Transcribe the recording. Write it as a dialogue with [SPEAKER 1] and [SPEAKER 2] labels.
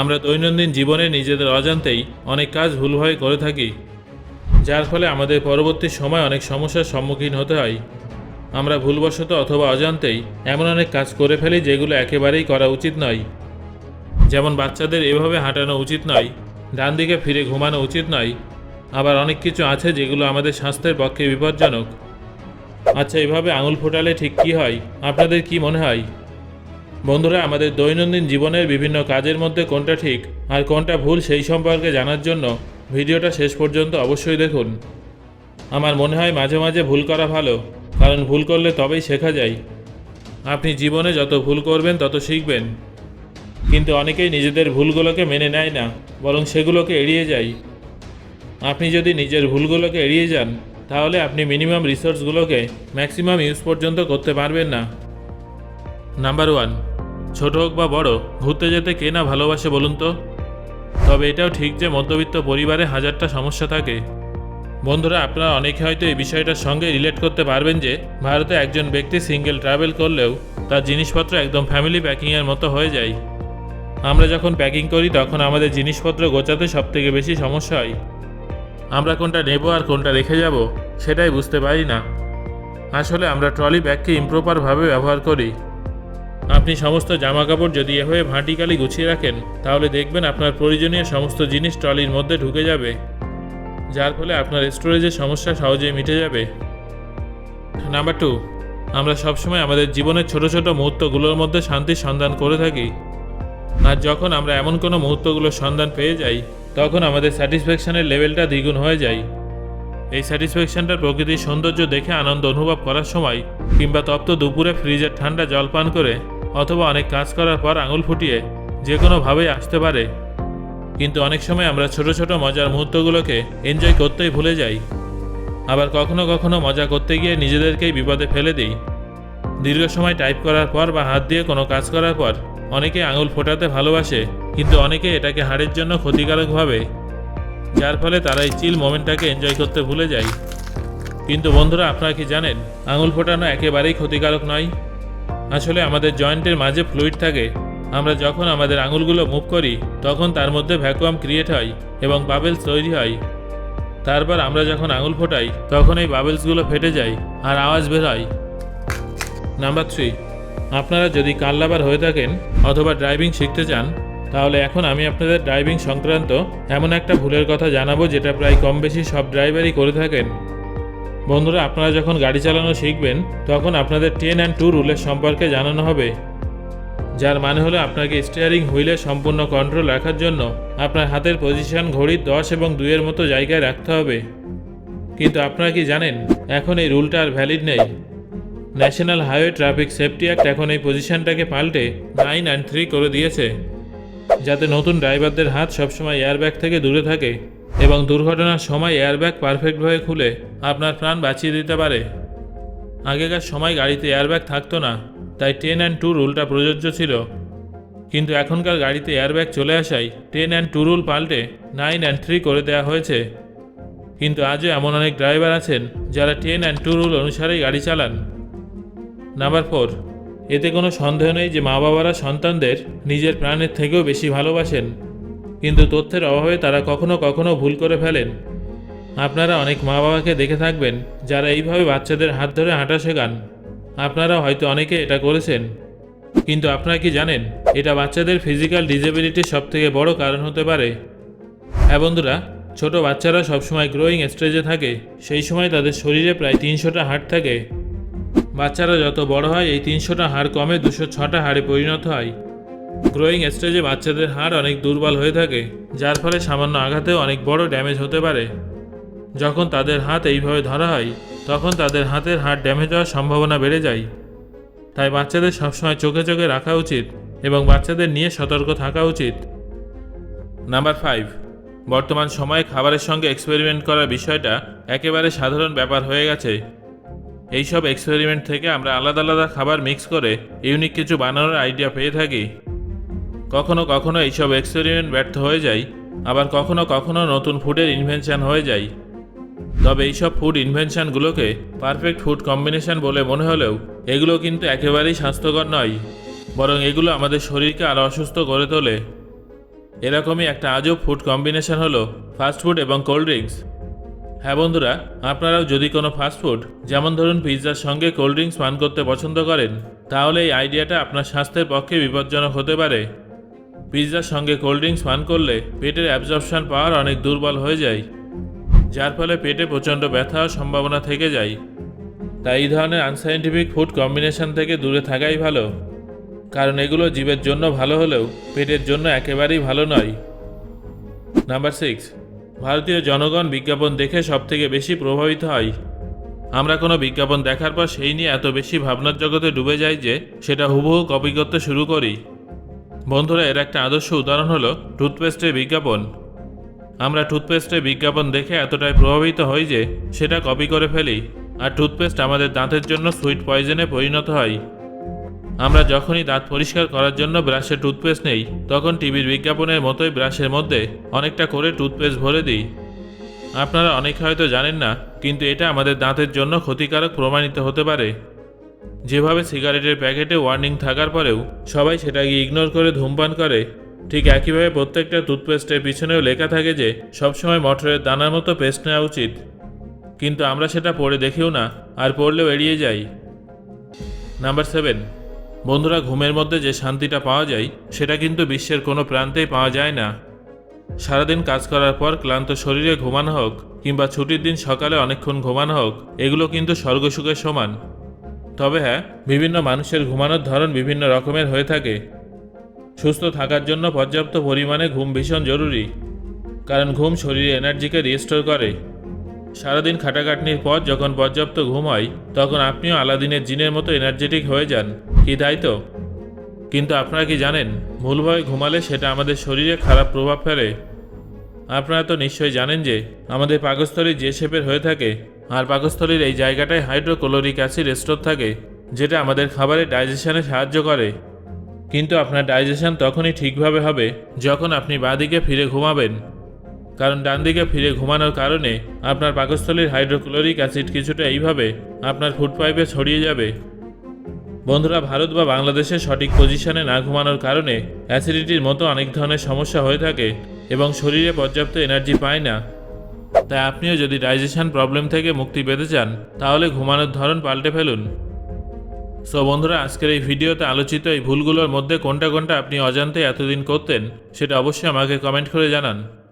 [SPEAKER 1] আমরা দৈনন্দিন জীবনে নিজেদের অজান্তেই অনেক কাজ ভুলভাবে করে থাকি, যার ফলে আমাদের পরবর্তী সময় অনেক সমস্যার সম্মুখীন হতে হয়। আমরা ভুলবশত অথবা অজান্তেই এমন অনেক কাজ করে ফেলি যেগুলো একেবারেই করা উচিত নয়। যেমন বাচ্চাদের এভাবে হাঁটানো উচিত নয় ডান দিকে ফিরে ঘুমানো উচিত নয়, আবার অনেক কিছু আছে যেগুলো আমাদের স্বাস্থ্যের পক্ষে বিপজ্জনক। আচ্ছা এভাবে আঙুল ফোটালে ঠিক কি হয়? আপনাদের কি মনে হয়? বন্ধুরা, আমাদের দৈনন্দিন জীবনের বিভিন্ন কাজের মধ্যে কোনটা ঠিক আর কোনটা ভুল সেই সম্পর্কে জানার জন্য ভিডিওটা শেষ পর্যন্ত অবশ্যই দেখুন। আমার মনে হয় মাঝে মাঝে ভুল করা ভালো, কারণ ভুল করলে তবেই শেখা যায়। আপনি জীবনে যত ভুল করবেন, তত শিখবেন। কিন্তু অনেকেই নিজেদের ভুলগুলোকে মেনে নেয় না, বরং সেগুলোকে এড়িয়ে যায়। আপনি যদি নিজের ভুলগুলোকে এড়িয়ে যান, তাহলে আপনি মিনিমাম রিসোর্সগুলোকে ম্যাক্সিমাম ইউজ পর্যন্ত করতে পারবেন না। নাম্বার ওয়ান ছোট হোক বা বড় ঘুরতে যেতে কে না ভালোবাসে বলুন তো? তবে এটাও ঠিক যে মধ্যবিত্ত পরিবারে হাজারটা সমস্যা থাকে। বন্ধুরা, আপনারা অনেকে হয়তো এই বিষয়টার সঙ্গে রিলেট করতে পারবেন যে, ভারতে একজন ব্যক্তি সিঙ্গেল ট্রাভেল করলেও তার জিনিসপত্র একদম ফ্যামিলি প্যাকিংয়ের মতো হয়ে যায়। আমরা যখন প্যাকিং করি, তখন আমাদের জিনিসপত্র গোছাতে সবথেকে বেশি সমস্যা হয়। আমরা কোনটা নেব আর কোনটা রেখে যাব, সেটাই বুঝতে পারি না। আসলে আমরা ট্রলি ব্যাগকে ইমপ্রপারভাবে ব্যবহার করি। আপনি সমস্ত জামা কাপড় যদি এভাবে ভার্টিক্যালি গুছিয়ে রাখেন, তাহলে দেখবেন আপনার প্রয়োজনীয় সমস্ত জিনিস ট্রলির মধ্যে ঢুকে যাবে, যার ফলে আপনার স্টোরেজের সমস্যা সহজেই মিটে যাবে। নাম্বার টু, আমরা সবসময় আমাদের জীবনের ছোট ছোট মুহূর্তগুলোর মধ্যে শান্তির সন্ধান করে থাকি। আর যখন আমরা এমন কোনো মুহূর্তগুলোর সন্ধান পেয়ে যাই, তখন আমাদের স্যাটিসফ্যাকশানের লেভেলটা দ্বিগুণ হয়ে যায়। এই স্যাটিসফ্যাকশানটা প্রকৃতির সৌন্দর্য দেখে আনন্দ অনুভব করার সময় কিংবা তপ্ত দুপুরে ফ্রিজের ঠান্ডা জল পান করে অথবা অনেক কাজ করার পর আঙুল ফুটিয়ে যে কোনোভাবেই আসতে পারে। কিন্তু অনেক সময় আমরা ছোট ছোট মজার মুহূর্তগুলোকে এনজয় করতেই ভুলে যাই। আবার কখনো কখনো মজা করতে গিয়ে নিজেদেরকেই বিপদে ফেলে দিই। দীর্ঘ সময় টাইপ করার পর বা হাত দিয়ে কোনো কাজ করার পর অনেকে আঙুল ফোটাতে ভালোবাসে, কিন্তু অনেকে এটাকে হাড়ের জন্য ক্ষতিকারক ভাবে। যার ফলে তারা এই চিল মোমেন্টটাকে এনজয় করতে ভুলে যায়। কিন্তু বন্ধুরা, আপনারা কি জানেন, আঙুল ফোটানো একেবারেই ক্ষতিকারক নয়? আসলে আমাদের জয়েন্টের মাঝে ফ্লুইড থাকে। আমরা যখন আমাদের আঙুলগুলো মুভ করি, তখন তার মধ্যে ভ্যাকুয়াম ক্রিয়েট হয় এবং বাবেলস তৈরি হয়। তারপর আমরা যখন আঙুল ফোটাই, তখন এই বাবেলসগুলো ফেটে যায় আর আওয়াজ বের হয়। নাম্বার থ্রি, আপনারা যদি কার লাভার হয়ে থাকেন অথবা ড্রাইভিং শিখতে চান, তাহলে এখন আমি আপনাদের ড্রাইভিং সংক্রান্ত এমন একটা ভুলের কথা জানাব যেটা প্রায় কম বেশি সব ড্রাইভারই করে থাকেন। বন্ধুরা, আপনারা যখন গাড়ি চালানো শিখবেন, তখন আপনাদের টেন অ্যান্ড টু রুলের সম্পর্কে জানানো হবে। যার মানে হলো আপনাকে স্টিয়ারিং হুইলের সম্পূর্ণ কন্ট্রোল রাখার জন্য আপনার হাতের পজিশন ঘড়ির দশ এবং দুইয়ের মতো জায়গায় রাখতে হবে। কিন্তু আপনারা কি জানেন, এখন এই রুলটা আর ভ্যালিড নেই। National highway traffic safety act এখন এই পজিশনটাকে পাল্টে নাইন অ্যান্ড থ্রি করে দিয়েছে, যাতে নতুন ড্রাইভারদের হাত সবসময় এয়ারব্যাগ থেকে দূরে থাকে। এবং দুর্ঘটনার সময় এয়ারব্যাগ পারফেক্টভাবে খুলে আপনার প্রাণ বাঁচিয়ে দিতে পারে। আগেকার সময় গাড়িতে এয়ারব্যাগ থাকতো না, তাই টেন অ্যান্ড টু রুলটা প্রযোজ্য ছিল। কিন্তু এখনকার গাড়িতে এয়ারব্যাগ চলে আসায় টেন অ্যান্ড টু রুল পাল্টে নাইন অ্যান্ড থ্রি করে দেওয়া হয়েছে। কিন্তু আজও এমন অনেক ড্রাইভার আছেন যারা টেন অ্যান্ড টু রুল অনুসারেই গাড়ি চালান। নাম্বার ফোর এতে কোনো সন্দেহ নেই যে মা বাবারা সন্তানদের নিজের প্রাণের থেকেও বেশি ভালোবাসেন। কিন্তু তথ্যের অভাবে তারা কখনো কখনো ভুল করে ফেলেন। আপনারা অনেক মা বাবাকে দেখে থাকবেন, যারা এইভাবে বাচ্চাদের হাত ধরে হাঁটা শেখান। আপনারা হয়তো অনেকে এটা করেছেন। কিন্তু আপনারা কি জানেন, এটা বাচ্চাদের ফিজিক্যাল ডিসেবিলিটির সবথেকে বড় কারণ হতে পারে? হ্যাঁ বন্ধুরা, ছোট বাচ্চারা সবসময় গ্রোয়িং স্টেজে থাকে, সেই সময় তাদের শরীরে প্রায় তিনশোটা হাড় থাকে। বাচ্চারা যত বড় হয়, এই তিনশোটা হাড় কমে দুশো ছটা হাড়ে পরিণত হয়। গ্রোয়িং স্টেজে বাচ্চাদের হাড় অনেক দুর্বল হয়ে থাকে, যার ফলে সামান্য আঘাতেও অনেক বড় ড্যামেজ হতে পারে। যখন তাদের হাত এইভাবে ধরা হয়, তখন তাদের হাতের হাড় ড্যামেজ হওয়ার সম্ভাবনা বেড়ে যায়। তাই বাচ্চাদের সবসময় চোখে চোখে রাখা উচিত এবং বাচ্চাদের নিয়ে সতর্ক থাকা উচিত। নাম্বার ফাইভ বর্তমান সময়ে খাবারের সঙ্গে এক্সপেরিমেন্ট করার বিষয়টা একেবারে সাধারণ ব্যাপার হয়ে গেছে। এইসব এক্সপেরিমেন্ট থেকে আমরা আলাদা আলাদা খাবার মিক্স করে ইউনিক কিছু বানানোর আইডিয়া পেয়ে থাকি। কখনো কখনো এইসব এক্সপেরিমেন্ট ব্যর্থ হয়ে যায়, আবার কখনো কখনো নতুন ফুডের ইনভেনশন হয়ে যায়। তবে এইসব ফুড ইনভেনশনগুলোকে পারফেক্ট ফুড কম্বিনেশন বলে মনে হলেও এগুলো কিন্তু একেবারেই স্বাস্থ্যকর নয়, বরং এগুলো আমাদের শরীরকে আরও অসুস্থ করে তোলে। এরকমই একটা আজব ফুড কম্বিনেশন হলো ফাস্টফুড এবং কোল্ড ড্রিঙ্কস হ্যাঁ বন্ধুরা, আপনারাও যদি কোনো ফাস্টফুড যেমন ধরুন পিৎজার সঙ্গে কোল্ড ড্রিঙ্কস পান করতে পছন্দ করেন, তাহলে এই আইডিয়াটা আপনার স্বাস্থ্যের পক্ষে বিপজ্জনক হতে পারে। পিৎজার সঙ্গে কোল্ড ড্রিঙ্কস পান করলে পেটের অ্যাবজর্পশন পাওয়ার অনেক দুর্বল হয়ে যায়, যার ফলে পেটে প্রচণ্ড ব্যথা সম্ভাবনা থেকে যায়। তাই এই ধরনের আনসাইন্টিফিক ফুড কম্বিনেশন থেকে দূরে থাকাই ভালো, কারণ এগুলো জীবের জন্য ভালো হলেও পেটের জন্য একেবারেই ভালো নয়। নাম্বার সিক্স, ভারতীয় জনগণ বিজ্ঞাপন দেখে সবথেকে বেশি প্রভাবিত হয়। আমরা কোনো বিজ্ঞাপন দেখার পর সেই নিয়ে এত বেশি ভাবনার জগতে ডুবে যাই যে সেটা হুবহু কপি করতে শুরু করি। বন্ধুরা, এর একটা আদর্শ উদাহরণ হলো টুথপেস্টের বিজ্ঞাপন। আমরা টুথপেস্টের বিজ্ঞাপন দেখে এতটাই প্রভাবিত হই যে সেটা কপি করে ফেলি, আর টুথপেস্ট আমাদের দাঁতের জন্য সুইট পয়জনে পরিণত হয়। আমরা যখনই দাঁত পরিষ্কার করার জন্য ব্রাশে টুথপেস্ট নেই, তখন টিভির বিজ্ঞাপনের মতোই ব্রাশের মধ্যে অনেকটা করে টুথপেস্ট ভরে দিই। আপনারা অনেকে হয়তো জানেন না, কিন্তু এটা আমাদের দাঁতের জন্য ক্ষতিকারক প্রমাণিত হতে পারে। যেভাবে সিগারেটের প্যাকেটে ওয়ার্নিং থাকার পরেও সবাই সেটাকে ইগনোর করে ধূমপান করে, ঠিক একইভাবে প্রত্যেকটা টুথপেস্টের পিছনেও লেখা থাকে যে, সবসময় মটরের দানার মতো পেস্ট নেওয়া উচিত। কিন্তু আমরা সেটা পড়ে দেখেও না, আর পড়লেও এড়িয়ে যাই। নাম্বার সেভেন বন্ধুরা, ঘুমের মধ্যে যে শান্তিটা পাওয়া যায়, সেটা কিন্তু বিশ্বের কোনো প্রান্তেই পাওয়া যায় না। সারাদিন কাজ করার পর ক্লান্ত শরীরে ঘুমানো হোক, কিংবা ছুটির দিন সকালে অনেকক্ষণ ঘুমানো হোক, এগুলো কিন্তু স্বর্গসুখের সমান। তবে হ্যাঁ বিভিন্ন মানুষের ঘুমানোর ধরন বিভিন্ন রকমের হয়ে থাকে। সুস্থ থাকার জন্য পর্যাপ্ত পরিমাণে ঘুম ভীষণ জরুরি, কারণ ঘুম শরীরে এনার্জিকে রিস্টোর করে। সারাদিন খাটাখাটনির পর যখন পর্যাপ্ত ঘুম হয়, তখন আপনিও আলাদিনের জিনের মতো এনার্জেটিক হয়ে যান। কি তাই তো? কিন্তু আপনারা কি জানেন, ভুলভাবে ঘুমালে সেটা আমাদের শরীরে খারাপ প্রভাব ফেলে। আপনারা তো নিশ্চয়ই জানেন যে, আমাদের পাকস্থলী যে শেপের হয়ে থাকে। আর পাকস্থলীর এই জায়গাটায় হাইড্রোক্লোরিক অ্যাসিড স্টোর থাকে, যেটা আমাদের খাবারের ডাইজেশনে সাহায্য করে। কিন্তু আপনার ডাইজেশন তখনই ঠিকভাবে হবে যখন আপনি বাঁদিকে ফিরে ঘুমাবেন। কারণ ডান দিকে ফিরে ঘুমানোর কারণে আপনার পাকস্থলীর হাইড্রোক্লোরিক অ্যাসিড কিছুটা এইভাবে আপনার ফুড পাইপে ছড়িয়ে যাবে। বন্ধুরা, ভারত বা বাংলাদেশের সঠিক পজিশনে না ঘুমানোর কারণে অ্যাসিডিটির মতো অনেক ধরনের সমস্যা হয়ে থাকে এবং শরীরে পর্যাপ্ত এনার্জি পায় না। তাই আপনিও যদি ডাইজেশন প্রবলেম থেকে মুক্তি পেতে চান, তাহলে ঘুমানোর ধরন পাল্টে ফেলুন। সো বন্ধুরা, আজকের এই ভিডিওতে আলোচিত এই ভুলগুলোর মধ্যে কোনটা কোনটা আপনি অজান্তে এতদিন করতেন, সেটা অবশ্যই আমাকে কমেন্ট করে জানান।